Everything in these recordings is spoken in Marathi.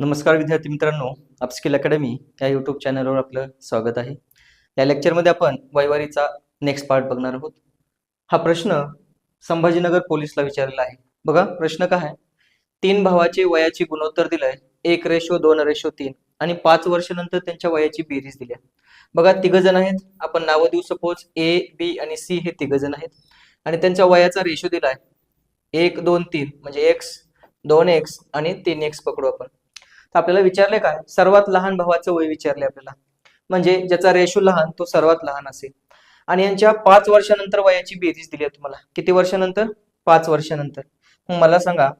नमस्कार विद्यार्थी मित्रांनो अपस्किल अकॅडमी या यूट्यूब चॅनलवर आपलं स्वागत आहे. या लेक्चरमध्ये आपण वैवारीचा नेक्स्ट पार्ट बघणार आहोत. हा प्रश्न संभाजीनगर पोलीसला विचारलेला आहे. बघा प्रश्न काय आहे? तीन भावाचे वयाची गुणोत्तर दिलंय एक रेशो दोन रेशो तीन. आणि पाच वर्षानंतर त्यांच्या वयाची बेरीज दिली बघा तिघ जण आहेत. आपण नावं देऊ सपोज ए बी आणि सी हे तिघ जण आहेत. आणि त्यांच्या वयाचा रेशो दिलाय. एक दोन तीन. म्हणजे एक्स दोन एक्स आणि तीन एक्स पकडू आपण. तर आपल्याला विचारले काय? सर्वात लहान भावाचं वय विचारले आपल्याला. म्हणजे ज्याचा रेशो लहान तो सर्वात लहान असेल. आणि यांच्या पाच वर्षानंतर वयाची बेरीज दिली आहे तुम्हाला. किती वर्षानंतर? पाच वर्षानंतर. मग मला सांगा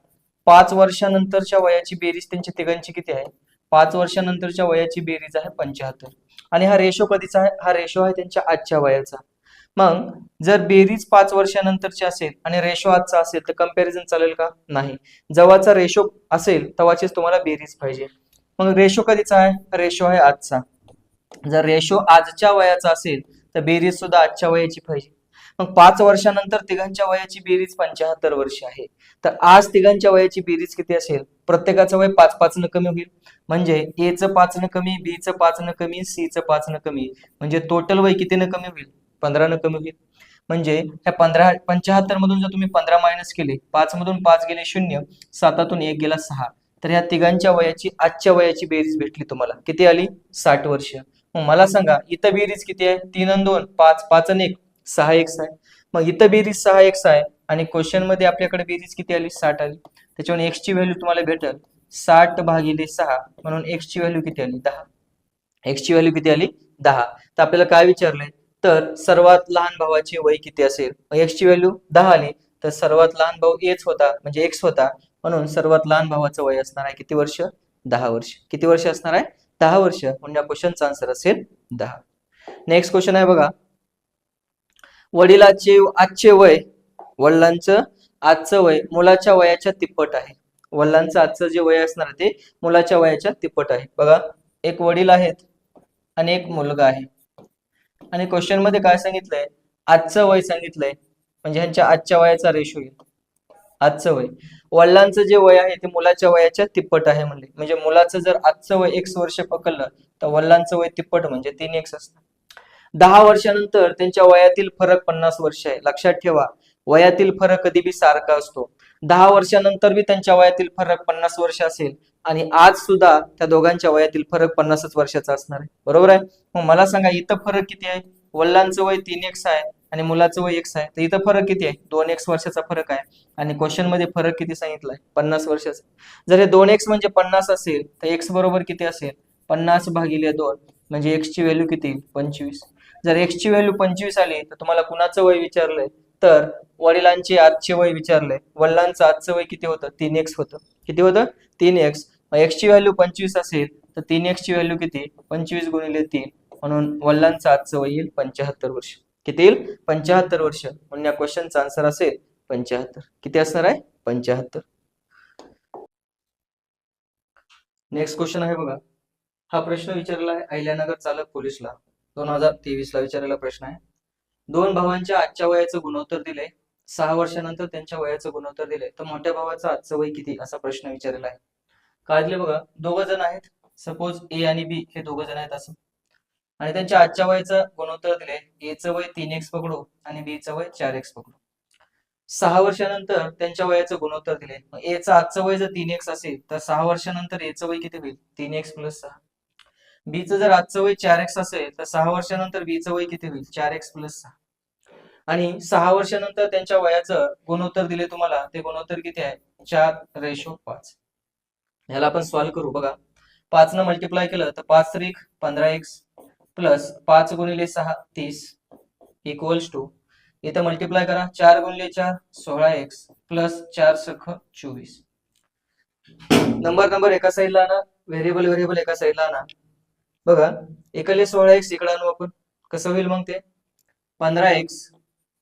पाच वर्षानंतरच्या वयाची बेरीज त्यांच्या तिघांची किती आहे? पाच वर्षानंतरच्या वयाची बेरीज आहे पंच्याहत्तर. आणि हा रेशो कधीचा आहे? हा रेशो आहे त्यांच्या आजच्या वयाचा. मग जर बेरीज पाच वर्षानंतरची असेल आणि रेशो आजचा असेल तर कंपॅरिझन चालेल का? नाही. जवाचा रेशो असेल तेव्हाचीच तुम्हाला बेरीज पाहिजे. मग रेशो कधीचा आहे? रेशो आहे आजचा. जर रेशो आजच्या वयाचा असेल तर बेरीज सुद्धा आजच्या वयाची पाहिजे. मग पाच वर्षानंतर तिघांच्या वयाची बेरीज पंच्याहत्तर वर्ष आहे. तर आज तिघांच्या वयाची बेरीज किती असेल? प्रत्येकाचं वय पाच पाचनं कमी होईल. म्हणजे ए चं पाचनं कमी बी चं पाचनं कमी सी चं पाचनं कमी. म्हणजे टोटल वय कितीनं कमी होईल? पंधरा न कमी होईल. म्हणजे ह्या पंधरा पंच्याहत्तर मधून जर तुम्ही पंधरा मायनस केले पाच मधून पाच गेले शून्य सातातून एक गेला सहा. तर ह्या तिघांच्या वयाची आजच्या वयाची बेरीज भेटली तुम्हाला. किती आली? साठ वर्ष. मग मला सांगा इथं बेरीज किती आहे? तीन आणि दोन पाच पाच आणि एक सहा एक आहे. मग इथं बेरीज सहा एक्स आहे आणि क्वेश्चनमध्ये आपल्याकडे बेरीज किती आली? साठ आली. त्याच्यावर एक्सची व्हॅल्यू तुम्हाला भेटेल. साठ भागिले सहा म्हणून एक्स ची व्हॅल्यू किती आली? दहा. एक्स ची व्हॅल्यू किती आली? दहा. तर आपल्याला काय विचारलंय? तर सर्वात लहान भावाचे वय किती असेल? एक्स ची व्हॅल्यू दहा आली तर सर्वात लहान भाऊ एच होता म्हणजे एक्स होता. म्हणून सर्वात लहान भावाचं वय असणार आहे किती वर्ष? दहा वर्ष. किती वर्ष असणार आहे? दहा वर्ष. म्हणजे या क्वेश्चनचा आन्सर असेल दहा. नेक्स्ट क्वेश्चन आहे बघा. वडिलाचे आजचे वय वडिलांचं आजचं वय मुलाच्या वयाच्या तिप्पट आहे. वडिलांचं आजचं जे वय असणार आहे ते मुलाच्या वयाच्या तिप्पट आहे. बघा एक वडील आहेत आणि एक मुलगा आहे. आणि क्वेश्चनमध्ये काय सांगितलंय? आजचं वय सांगितलंय. म्हणजे ह्यांच्या आजच्या वयाचा रेशो येईल आजचं वय. वडिलांचं जे वय आहे ते मुलाच्या वयाच्या तिप्पट आहे म्हणले. म्हणजे मुलाचं जर आजचं वय एक्स वर्ष पकडलं तर वडिलांचं वय तिप्पट म्हणजे तीन एक्स असतं. दहा वर्षानंतर त्यांच्या वयातील फरक पन्नास वर्ष आहे. लक्षात ठेवा. वयातील फरक कधी बी सारखा असतो. दहा वर्षानंतर बी त्यांच्या वयातील फरक पन्नास वर्ष असेल आणि आज सुद्धा त्या दोघांच्या वयातील फरक पन्नासच वर्षाचा असणार आहे. बरोबर आहे? मग मला सांगा इथं फरक किती आहे? वडिलांचं वय तीन एक्स आहे आणि मुलाचं वय एक्स आहे. तर इथं फरक किती आहे? दोन एक्स वर्षाचा फरक आहे. आणि क्वेश्चनमध्ये फरक किती सांगितलाय? पन्नास वर्षाचा. जर हे दोन एक्स म्हणजे पन्नास असेल तर एक्स बरोबर किती असेल? पन्नास भागिले दोन म्हणजे एक्सची व्हॅल्यू किती? पंचवीस. जर एक्स ची व्हॅल्यू पंचवीस आली तर तुम्हाला कुणाचं वय विचारलंय? तर वडिलांचे आजचे वय विचारले वडिलांचं आजचं वय किती होतं? तीन एक्स होतं. किती होतं? तीन एक्स एक्सची व्हॅल्यू पंचवीस असेल तर तीन एक्स ची व्हॅल्यू किती? पंचवीस गुणिले तीन. म्हणून वडिलांचं आजचं वय येईल पंच्याहत्तर वर्ष. किती येईल? पंच्याहत्तर वर्ष. म्हणून या क्वेश्चनचा आन्सर असेल पंच्याहत्तर किती असणार आहे? पंच्याहत्तर नेक्स्ट क्वेश्चन आहे बघा. हा प्रश्न विचारला आहे अहिल्यानगर चालक पोलीसला. दोन हजार तेवीस ला विचारलेला प्रश्न आहे. दोन भावांच्या आजच्या वयाचं गुणोत्तर दिले सहा वर्षानंतर त्यांच्या वयाचं गुणोत्तर दिले तर मोठ्या भावाचं आजचं वय किती? असा प्रश्न विचारलेला आहे. काढले बघा दोघ जण आहेत. सपोज ए आणि बी हे दोघ जण आहेत असं. आणि त्यांच्या आजच्या वयाचं गुणोत्तर दिले ए चं वय तीन एक्स पकडू आणि बी चं वय चार एक्स पकडू. सहा वर्षानंतर त्यांच्या वयाचं गुणोत्तर दिले ए चं आजचं वय जर तीन एक्स असेल तर सहा वर्षानंतर ए चं वय किती होईल? तीन एक्स प्लस सहा. बी चं जर आजचं वय चार एक्स असेल तर सहा वर्षानंतर बी चं वय किती होईल? चार एक्स प्लस सहा. आणि सहा वर्षानंतर त्यांच्या वयाचं गुणोत्तर दिले तुम्हाला ते गुणोत्तर किती आहे? चार रेशो पाच. ह्याला आपण सॉल्व्ह करू बघा. पाच न मल्टिप्लाय केलं तर पाच त्रिक पंधरा एक्स प्लस पाच गुणिले सहा तीस इक्वल्स टू इथं मल्टिप्लाय करा. चार गुणिले चार सोळा एक्स प्लस चार सख चोवीस. नंबर नंबर एका साईडला आणा. व्हेरिएबल व्हेरिएबल एका साईडला आणा. बघा. एकले सोळा एक्स इकडे आणू आपण. कसं होईल मग ते? पंधरा एक्स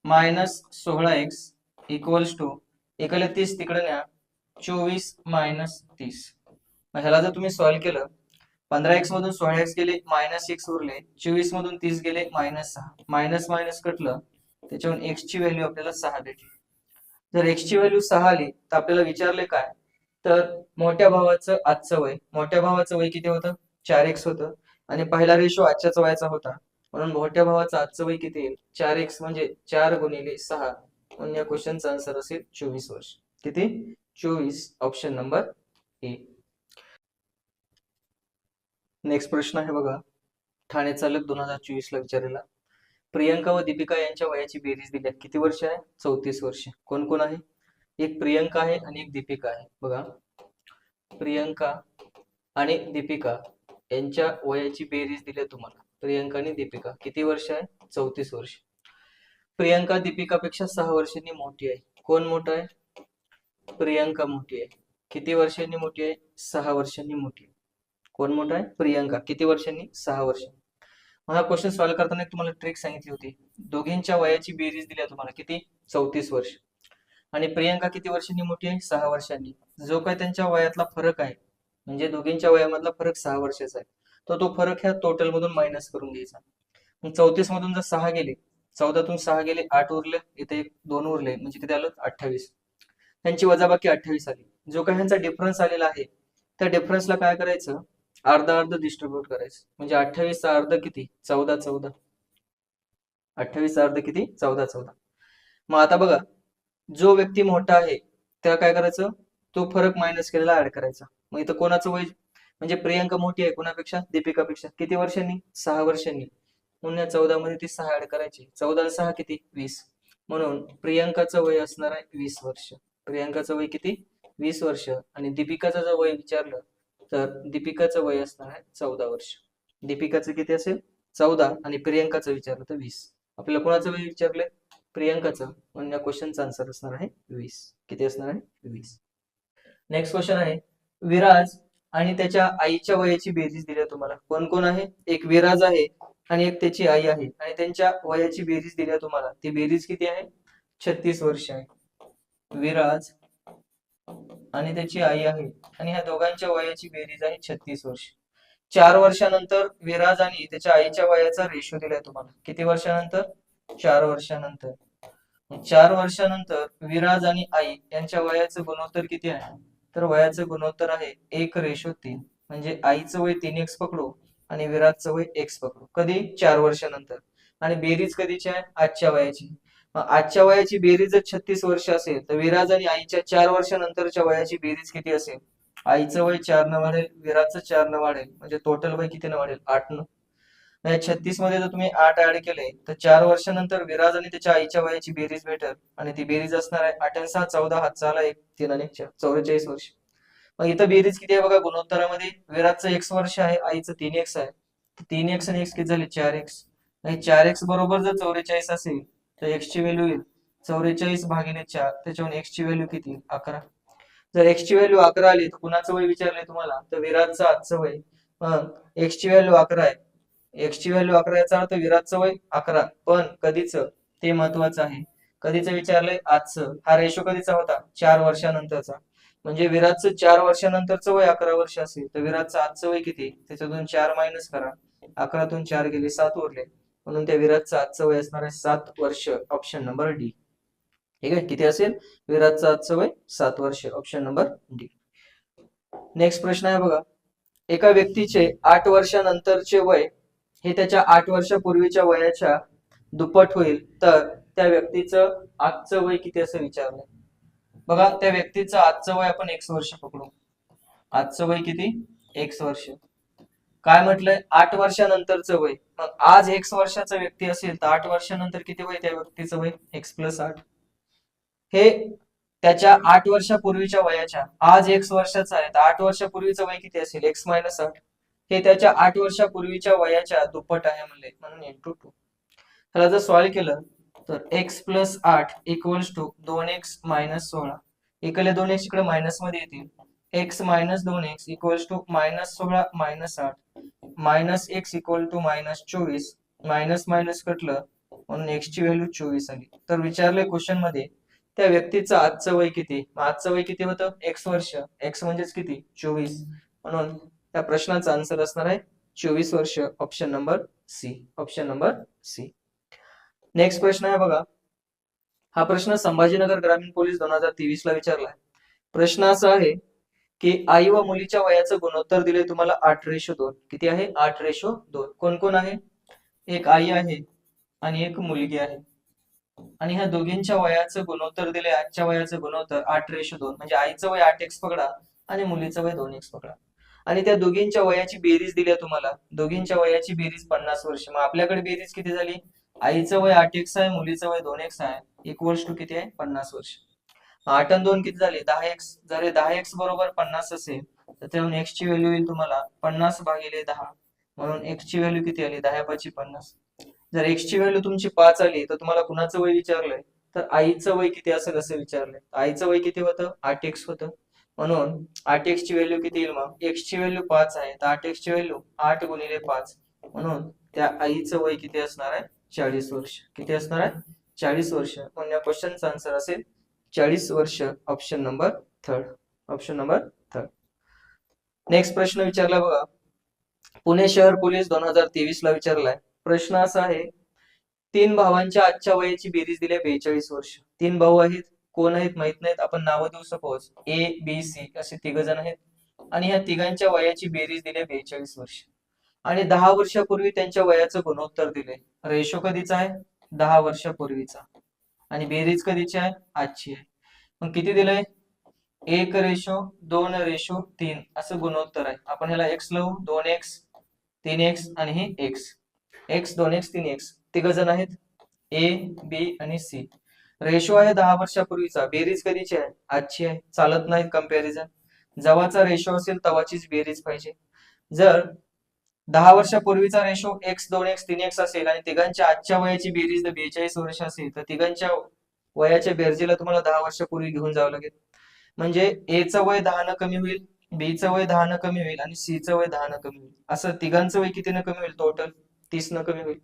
मायनस सोळा एक्स इक्वल्स टू एकाले तीस तिकडे न्या चोवीस मायनस तीस. ह्याला जर तुम्ही सॉल्व्ह केलं पंधरा एक्स मधून सोळा एक्स गेले मायनस एक्स उरले चोवीस मधून तीस गेले मायनस सहा. मायनस मायनस कटलं त्याच्यावरून एक्स ची व्हॅल्यू आपल्याला सहा भेटली. जर एक्स ची व्हॅल्यू सहा आली तर आपल्याला विचारले काय? तर मोठ्या भावाचं आजचं वय. मोठ्या भावाचं वय किती होतं? चार एक्स होतं. आणि पहिला रेशो आजच्याच वयाचा होता. म्हणून मोठ्या भावाचं आजचं वय किती येईल? चार एक्स म्हणजे चार गुणिले सहा. म्हणून या क्वेश्चनचा आन्सर असेल चोवीस वर्ष. किती? चोवीस. ऑप्शन नंबर ए नेक्स्ट प्रश्न आहे बघा. ठाणे चालक दोन हजार चोवीस ला विचारलेला. प्रियंका व दीपिका यांच्या वयाची बेरीज दिली. किती वर्ष आहे? चौतीस वर्ष. कोण कोण आहे? एक प्रियंका आहे आणि एक दीपिका आहे. बघा. प्रियंका आणि दीपिका यांच्या वयाची बेरीज दिली तुम्हाला. प्रियंका आणि दीपिका. किती वर्ष आहे? चौतीस वर्ष. प्रियंका दीपिकापेक्षा सहा वर्षांनी मोठी आहे. कोण मोठा आहे? प्रियंका मोठी आहे. किती वर्षांनी मोठी आहे? सहा वर्षांनी मोठी आहे. कोण मोठा आहे? प्रियंका. किती वर्षांनी? सहा वर्ष मग हा क्वेश्चन सॉल्व्ह करताना एक तुम्हाला ट्रिक सांगितली होती. दोघींच्या वयाची बेरीज दिली आहे तुम्हाला. किती? चौतीस वर्ष. आणि प्रियंका किती वर्षांनी मोठी आहे? सहा वर्षांनी. जो काय त्यांच्या वयातला फरक आहे म्हणजे दोघींच्या वयामधला फरक सहा वर्षाचा आहे. तर तो फरक ह्या टोटल मधून मायनस करून घ्यायचा. मग चौतीस मधून जर सहा गेले चौदातून सहा गेले आठ उरले इथे एक दोन उरले म्हणजे किती आलं? अठ्ठावीस. त्यांची वजाबाकी अठ्ठावीस आली. जो काही ह्यांचा डिफरन्स आलेला आहे त्या डिफरन्सला काय करायचं? अर्धा अर्ध डिस्ट्रीब्यूट करायचं. म्हणजे अठ्ठावीसचा अर्ध किती? चौदा चौदा. अठ्ठावीसचा अर्ध किती? चौदा चौदा. मग आता बघा जो व्यक्ती मोठा आहे त्याला काय करायचं? तो फरक मायनस केलेला ऍड करायचा. मग इथं कोणाचं वय म्हणजे प्रियंका मोठी आहे कोणापेक्षा? दीपिकापेक्षा. किती वर्षांनी? सहा वर्षांनी. म्हणून चौदा मध्ये ती सहा ऍड करायची. चौदा सहा किती? वीस. म्हणून प्रियांकाचं वय असणार आहे वीस वर्ष. प्रियांकाचं वय किती? वीस वर्ष. आणि दीपिकाचं जर वय विचारलं तर दीपिकाचं वय असणार आहे चौदा वर्ष. दीपिकाचं किती असेल? चौदा. आणि प्रियांकाचं विचारलं तर वीस. आपल्याला कोणाचं वय विचारलंय? प्रियांकाचं. म्हणून या क्वेश्चनचा आन्सर असणार आहे वीस. किती असणार आहे? वीस. नेक्स्ट क्वेश्चन आहे. विराज आणि त्याच्या आईच्या वयाची बेरीज दिली आहे तुम्हाला. कोण कोण आहे? एक विराज आहे आणि एक त्याची आई आहे. आणि त्यांच्या वयाची बेरीज दिली आहे तुम्हाला. ती बेरीज किती आहे? छत्तीस वर्ष आहे. विराज आणि त्याची आई आहे. आणि ह्या दोघांच्या वयाची बेरीज आहे छत्तीस वर्ष. चार वर्षानंतर विराज आणि त्याच्या आईच्या वयाचा रेशो दिलाय तुम्हाला. किती वर्षानंतर? चार वर्षानंतर. चार वर्षानंतर विराज आणि आई यांच्या वयाचं गुणोत्तर किती आहे? तर वयाचं गुणोत्तर आहे एक रेशो तीन. म्हणजे आईचं वय तीन एक्स पकडू आणि विराजचं वय एक्स पकडू. कधी? चार वर्षानंतर. आणि बेरीज कधीची आहे? आजच्या वयाची. आजच्या वयाची बेरीज जर छत्तीस वर्ष असेल तर विराज आणि आईच्या चार वर्षानंतरच्या वयाची बेरीज किती असेल? आईचं वय चार न वाढेल विराजचं चार न वाढेल. म्हणजे टोटल वय किती न वाढेल? आठ न छत्तीसमध्ये जर तुम्ही आठ ऍड केले तर चार वर्षानंतर विराज आणि त्याच्या आईच्या वयाची बेरीज भेटेल. आणि ती बेरीज असणार आहे आठ आणि सहा चौदा हात चाला एक तीन आणि चौवेचाळीस वर्ष. मग इथं बेरीज किती आहे बघा गुणोत्तरामध्ये? विराजचं एक्स वर्ष आहे आईचं तीन एक्स आहे. तीन एक्स आणि एक्स किती झाले? चार एक्स आणि चार एक्स बरोबर जर चौवेचाळीस असेल तर एक्स ची व्हॅल्यू येईल. चौवेचाळीस भागिले चार त्याच्यावर एक्स ची व्हॅल्यू किती? अकरा. जर एक्स ची व्हॅल्यू अकरा आली तर कुणाचं वय विचारलंय तुम्हाला? तर विराजचं आजचं वय. मग एक्स ची व्हॅल्यू अकरा आहे. एक्सची व्हॅल्यू अकरा याचा अर्थ विराजचं वय अकरा. पण कधीच ते महत्वाचं आहे. कधीच विचारलंय आजचं. हा रेशो कधीचा होता? चार वर्षानंतरचा. म्हणजे विराजचं चार वर्षानंतरचं वय अकरा वर्ष असेल तर विराजचं आजचं वय किती? त्याच्यातून चार मायनस करा. अकरातून चार गेले सात उरले. म्हणून त्या विराजचं आजचं वय असणार आहे सात वर्ष. ऑप्शन नंबर डी ठीक आहे? किती असेल? विराजचं आजचं वय सात वर्ष. ऑप्शन नंबर डी नेक्स्ट प्रश्न आहे बघा. एका व्यक्तीचे आठ वर्षानंतरचे वय हे त्याच्या आठ वर्षापूर्वीच्या वयाच्या दुप्पट होईल तर त्या व्यक्तीचं आजचं वय किती असं विचारलंय? बघा त्या व्यक्तीचं आजचं वय आपण एक्स वर्ष पकडू. आजचं वय किती? एक्स वर्ष. काय म्हटलंय? आठ वर्षानंतरचं वय. मग आज एक्स वर्षाचा व्यक्ती असेल तर आठ वर्षानंतर किती वय त्या व्यक्तीचं वय? एक्स प्लस आठ. हे त्याच्या आठ वर्षापूर्वीच्या वयाच्या. आज एक्स वर्षाचा आहे तर आठ वर्षापूर्वीचं वय किती असेल? एक्स मायनस आठ. हे त्याच्या आठ वर्षापूर्वीच्या वयाच्या दुप्पट आहे म्हणले म्हणून इंटू टू त्याला जर सॉल्व्ह केलं तर एक्स प्लस आठ इक्वल्स टू दोन एक्स मायनस सोळा. इकडे दोन एक्स इकडे मायनसमध्ये येतील. एक्स मायनस दोन एक्स इक्वल्स टू मायनस सोळा मायनस आठ. Minus x equal to minus चोवीस. मायनस मायनस कटलं म्हणून एक्स ची व्हॅल्यू चोवीस आली. तर विचारले क्वेश्चनमध्ये त्या व्यक्तीचं आजचं वय किती? आजचं वय किती होतं? एक्स वर्ष. एक्स म्हणजेच किती? चोवीस. म्हणून त्या प्रश्नाचा आन्सर असणार आहे. चोवीस वर्ष option number C option number C next प्रश्न आहे बघा. हा प्रश्न संभाजीनगर ग्रामीण पोलीस दोन हजार तेवीस ला विचारलाय. प्रश्न असा आहे की आई व मुलीच्या वयाचं गुणोत्तर दिले तुम्हाला आठ रेशो दोन. किती आहे? आठ रेशो दोन. कोण कोण आहे? एक आई आहे आणि एक मुलगी आहे. आणि ह्या दोघींच्या वयाचं गुणोत्तर दिले आजच्या वयाचं गुणोत्तर आठ रेशो दोन. म्हणजे आईचं वय आठ एक्स पकडा आणि मुलीचं वय दोन एक्स पकडा. आणि त्या दोघींच्या वयाची बेरीज दिली तुम्हाला. दोघींच्या वयाची बेरीज पन्नास वर्ष. मग आपल्याकडे बेरीज किती झाली? आईचं वय आठ एक्स आहे मुलीचं वय दोन एक्स आहे. इक्वल्स टू किती आहे? पन्नास वर्ष. आठ आणि दोन किती झाले? दहा एक्स. जर दहा एक्स बरोबर पन्नास असेल तर त्याहून एक्स ची व्हॅल्यू येईल तुम्हाला पन्नास भागिले दहा. म्हणून एक्स ची व्हॅल्यू किती आली? दहा पाची पन्नास. जर एक्स ची व्हॅल्यू तुमची पाच आली तर तुम्हाला कुणाचं वय विचारलंय? तर आईचं वय किती असेल असं विचारलंय. आईचं वय किती होतं? आठ एक्स होतं. म्हणून आठ एक्स ची व्हॅल्यू किती येईल मग? एक्स ची व्हॅल्यू पाच आहे. तर आठ एक्स ची व्हॅल्यू आठ गुणिले पाच. म्हणून त्या आईचं वय किती असणार आहे? चाळीस वर्ष. किती असणार आहे? चाळीस वर्ष. म्हणून या क्वेश्चनचा आन्सर असेल चाळीस वर्ष option number third option number third next प्रश्न विचारला बघा. पुणे शहर पोलीस दोन हजार तेवीस ला विचारलाय. प्रश्न असा आहे तीन भावांच्या आजच्या वयाची बेरीज दिली बेचाळीस वर्ष. तीन भाऊ आहेत. कोण आहेत माहीत नाहीत. आपण नावं देऊ सपोज. ए बी सी असे तिघ जण आहेत. आणि ह्या तिघांच्या वयाची बेरीज दिली बेचाळीस वर्ष. आणि दहा वर्षापूर्वी त्यांच्या वयाचं गुणोत्तर दिले. रेशो कधीचा आहे? दहा वर्षापूर्वीचा. आणि बेरीज कधीची आहे? आजची आहे. मग किती दिलंय? एक रेशो दोन रेशो तीन. असं गुणोत्तर आहे. आपण ह्याला एक्स लावू. दोन एक्स तीन एक्स आणि हे एक्स एक्स दोन एक्स तीन एक्स तिघ जण आहेत? ए बी आणि सी रेशो आहे दहा वर्षापूर्वीचा बेरीज कधीची आहे? आजची आहे. चालत नाही कंपॅरिझन जवाचा रेशो असेल तवाचीच बेरीज पाहिजे. जर दहा वर्षापूर्वीचा रेशो एक्स दोन एक्स तीन एक्स असेल आणि तिघांच्या आजच्या वयाची बेरीज जर बेचाळीस वर्ष असेल तर तिघांच्या वयाच्या बेरजेला तुम्हाला दहा वर्षापूर्वी घेऊन जावं लागेल. म्हणजे ए चं वय दहानं कमी होईल बी चं वय दहा कमी होईल आणि सी चं वय दहा कमी होईल. असं तिघांचं वय कितीनं कमी होईल? टोटल तीसनं कमी होईल.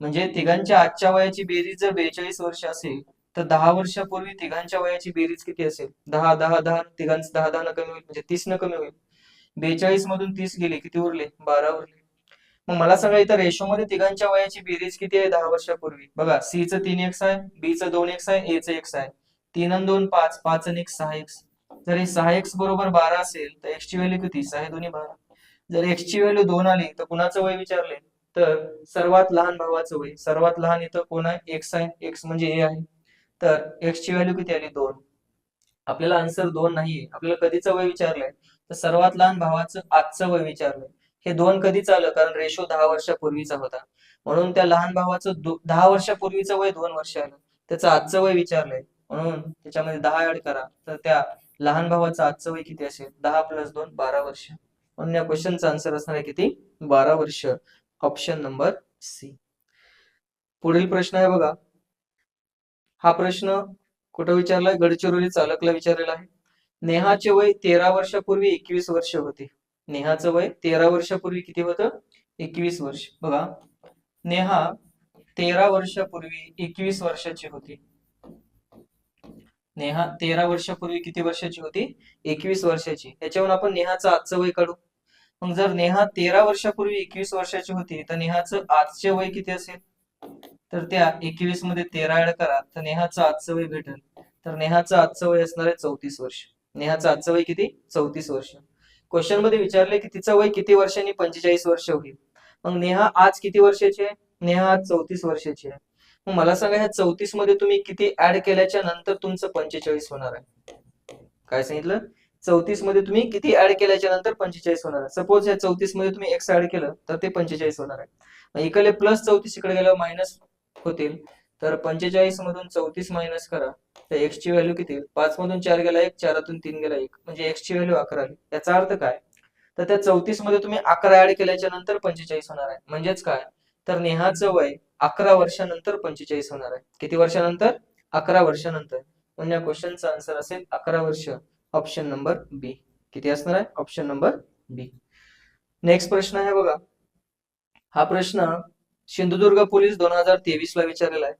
म्हणजे तिघांच्या आजच्या वयाची बेरीज जर बेचाळीस वर्ष असेल तर दहा वर्षापूर्वी तिघांच्या वयाची बेरीज किती असेल? दहा दहा दहा तिघांचं दहा दहा न कमी होईल म्हणजे तीस न कमी होईल. बेचाळीस मधून तीस गेले किती उरले? बारा उरले. मग मला सांगा इथं रेशो मध्ये तिघांच्या वयाची बेरीज किती आहे दहा वर्षापूर्वी? बघा सी चं तीन एक्स आहे बी चं दोन एक्स आहे ए चं एक्स आहे. तीन आणि दोन पाच. पाच आणि एक सहा एक्स जर हे सहा एक्स बरोबर बारा असेल तर एक्स ची व्हॅल्यू किती? सहा दोन्ही बारा. जर एक्स ची व्हॅल्यू दोन आली तर कुणाचं वय विचारले? तर सर्वात लहान भावाचं वय. सर्वात लहान इथं कोण आहे? एक्स आहे. एक्स म्हणजे ए आहे. तर एक्स ची व्हॅल्यू किती आली दोन? आपल्याला आन्सर दोन नाहीये. आपल्याला कधीचं वय विचारलंय? तर सर्वात लहान भावाचं आजचं वय विचारलंय. हे दोन कधीच आलं कारण रेशो दहा वर्षापूर्वीचा होता. म्हणून त्या लहान भावाचं दहा वर्षापूर्वीचं वय दोन वर्ष आलं. त्याचं आजचं वय विचारलंय. म्हणून त्याच्यामध्ये दहा ऍड करा. तर त्या लहान भावाचं आजचं वय किती असेल? दहा प्लस दोन बारा वर्ष. म्हणून या क्वेश्चनचा आन्सर असणार आहे किती? बारा वर्ष. ऑप्शन नंबर सी पुढील प्रश्न आहे बघा. हा प्रश्न कुठं विचारलाय? गडचिरोली चालकला विचारलेला आहे. नेहाचे वय तेरा वर्षापूर्वी एकवीस वर्ष होते. नेहाचं वय तेरा वर्षापूर्वी किती होतं? एकवीस वर्ष. बघा. नेहा तेरा वर्षापूर्वी एकवीस वर्षाची होती. नेहा तेरा वर्षापूर्वी किती वर्षाची होती? एकवीस वर्षाची. याच्यावरून आपण नेहाचं आजचं वय काढू. मग जर नेहा तेरा वर्षापूर्वी एकवीस वर्षाची होती तर नेहाचं आजचे वय किती असेल? तर त्या एकवीसमध्ये तेरा ऍड करा तर नेहाचं आजचं वय भेटेल. तर नेहाचं आजचं वय असणार आहे चौतीस वर्ष. नेहाचं आजचं वय किती? चौतीस वर्ष. क्वेश्चनमध्ये विचारले की तिचं वय किती वर्षांनी पंचेचाळीस वर्ष होईल? मग नेहा आज किती वर्षाची आहे? नेहा आज चौतीस वर्षाची आहे. मग मला सांगा ह्या चौतीसमध्ये तुम्ही किती ऍड केल्याच्यानंतर तुमचं पंचेचाळीस होणार आहे? काय सांगितलं? चौतीसमध्ये तुम्ही किती ऍड केल्याच्यानंतर पंचेचाळीस होणार आहे? सपोज ह्या चौतीसमध्ये तुम्ही एक्स ऍड केलं तर ते पंचेचाळीस होणार आहे. मग इकडे प्लस चौतीस इकडे गेल्यावर मायनस होतील. तर पंचेचाळीस मधून चौतीस मायनस करा. तर एक्स ची व्हॅल्यू किती? पाच मधून चार गेला एक चारातून तीन गेला एक. म्हणजे एक्स ची व्हॅल्यू अकरा. आली याचा अर्थ काय? तर त्या चौतीसमध्ये तुम्ही अकरा ऍड केल्याच्यानंतर पंचेचाळीस होणार आहे. म्हणजेच काय? तर नेहाचं वय अकरा वर्षानंतर पंचेचाळीस होणार आहे. किती वर्षानंतर? अकरा वर्षानंतर. म्हणजे या क्वेश्चनचा आन्सर असेल अकरा वर्ष. ऑप्शन नंबर बी किती असणार आहे? ऑप्शन नंबर बी नेक्स्ट प्रश्न आहे बघा. हा प्रश्न सिंधुदुर्ग पोलीस दोन हजार तेवीस ला विचारलेला आहे.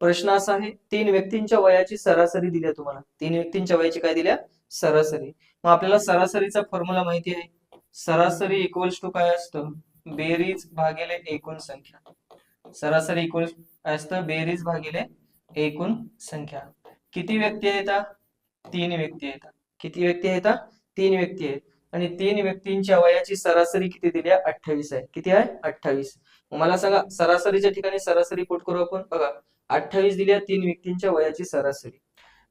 प्रश्न असा आहे तीन व्यक्तींच्या वयाची सरासरी दिली आहे तुम्हाला. तीन व्यक्तींच्या वयाची काय दिल्या सरासरी. मग आपल्याला सरासरीचा फॉर्म्युला माहिती आहे. सरासरी इक्वल्स टू काय असतं? बेरीज भागिले एकूण संख्या. सरासरी इक्वल्स काय असतं? बेरीज भागिले एकूण संख्या. किती व्यक्ती आहेत तीन व्यक्ती आहेत किती व्यक्ती आहेत तीन व्यक्ती आहेत. आणि तीन व्यक्तींच्या वयाची सरासरी किती दिली आहे? अठ्ठावीस आहे. किती आहे? अठ्ठावीस. मला सांगा सरासरीच्या ठिकाणी सरासरी कोट करू आपण? बघा अठ्ठावीस दिल्या तीन व्यक्तींच्या वयाची सरासरी.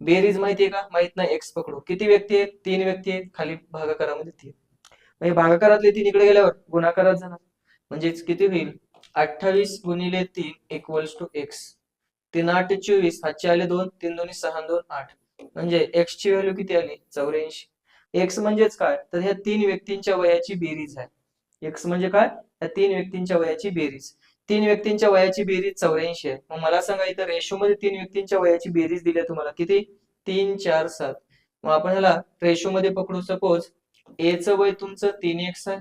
बेरीज माहितीये का? माहीत नाही एक्स पकडू. किती व्यक्ती आहेत? तीन व्यक्ती आहेत. खाली भागाकारामध्ये तीन. म्हणजे भागाकारातले तीन इकडे गेल्यावर गुणाकारात जाणार. म्हणजेच किती होईल? अठ्ठावीस गुणिले तीन इक्वल्स टू एक्स तीन आठ चोवीस हातचे आले दोन तीन दोन्ही सहा दोन आठ. म्हणजे एक्स ची व्हॅल्यू किती आली? चौऱ्याऐंशी. एक्स म्हणजेच काय? तर ह्या तीन व्यक्तींच्या वयाची बेरीज आहे. एक्स म्हणजे काय? या तीन व्यक्तींच्या वयाची बेरीज. तीन व्यक्तींच्या वयाची बेरीज चौऱ्याऐंशी आहे. मग मला सांगा इथं रेशोमध्ये तीन व्यक्तींच्या वयाची बेरीज दिली आहे तुम्हाला. किती? तीन चार सात. मग आपण ह्याला रेशो मध्ये पकडू. सपोज ए च वय तुमचं तीन एक्स आहे.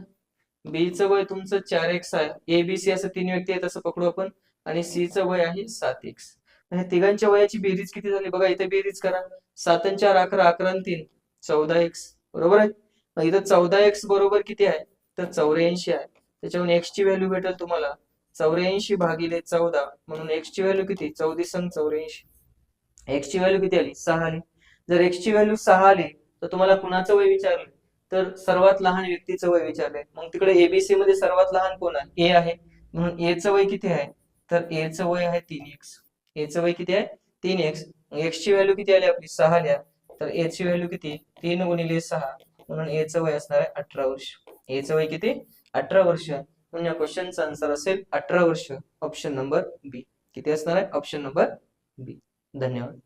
बी च वय तुमचं चार एक्स आहे. ए बी सी असं तीन व्यक्ती आहेत असं पकडू आपण. आणि सी च वय आहे सात एक्स म्हणजे तिघांच्या वयाची बेरीज किती झाली? बघा इथे बेरीज करा. सात चार अकरा अकरा तीन. चौदा एक्स बरोबर आहे? इथं चौदा एक्स बरोबर किती आहे? तर चौऱ्याऐंशी आहे. त्याच्याहून एक्सची व्हॅल्यू भेटेल तुम्हाला. चौऱ्याऐंशी भागिले चौदा म्हणून एक्सची व्हॅल्यू किती? चौतीस संग चौऱ्याऐंशी एक्सची व्हॅल्यू किती आली? सहा आली. जर एक्सची व्हॅल्यू सहा आली तर तुम्हाला कुणाचं वय विचारलं? तर सर्वात लहान व्यक्तीचं वय विचारलंय. मग तिकडे एबीसी मध्ये सर्वात लहान कोण आहे? ए आहे. म्हणून ए चं वय किती आहे? तर ए चं वय आहे तीन एक्स ए चं वय किती आहे? तीन एक्स एक्सची व्हॅल्यू किती आली आपली? सहा आल्या तर एची ची व्हॅल्यू किती? तीन गुणिले सहा. म्हणून ए चं वय असणार आहे अठरा वर्ष. ए चं वय किती? अठरा वर्ष. म्हणून या क्वेश्चनचा आन्सर असेल अठरा वर्ष. ऑप्शन नंबर बी किती असणार आहे? ऑप्शन नंबर बी धन्यवाद.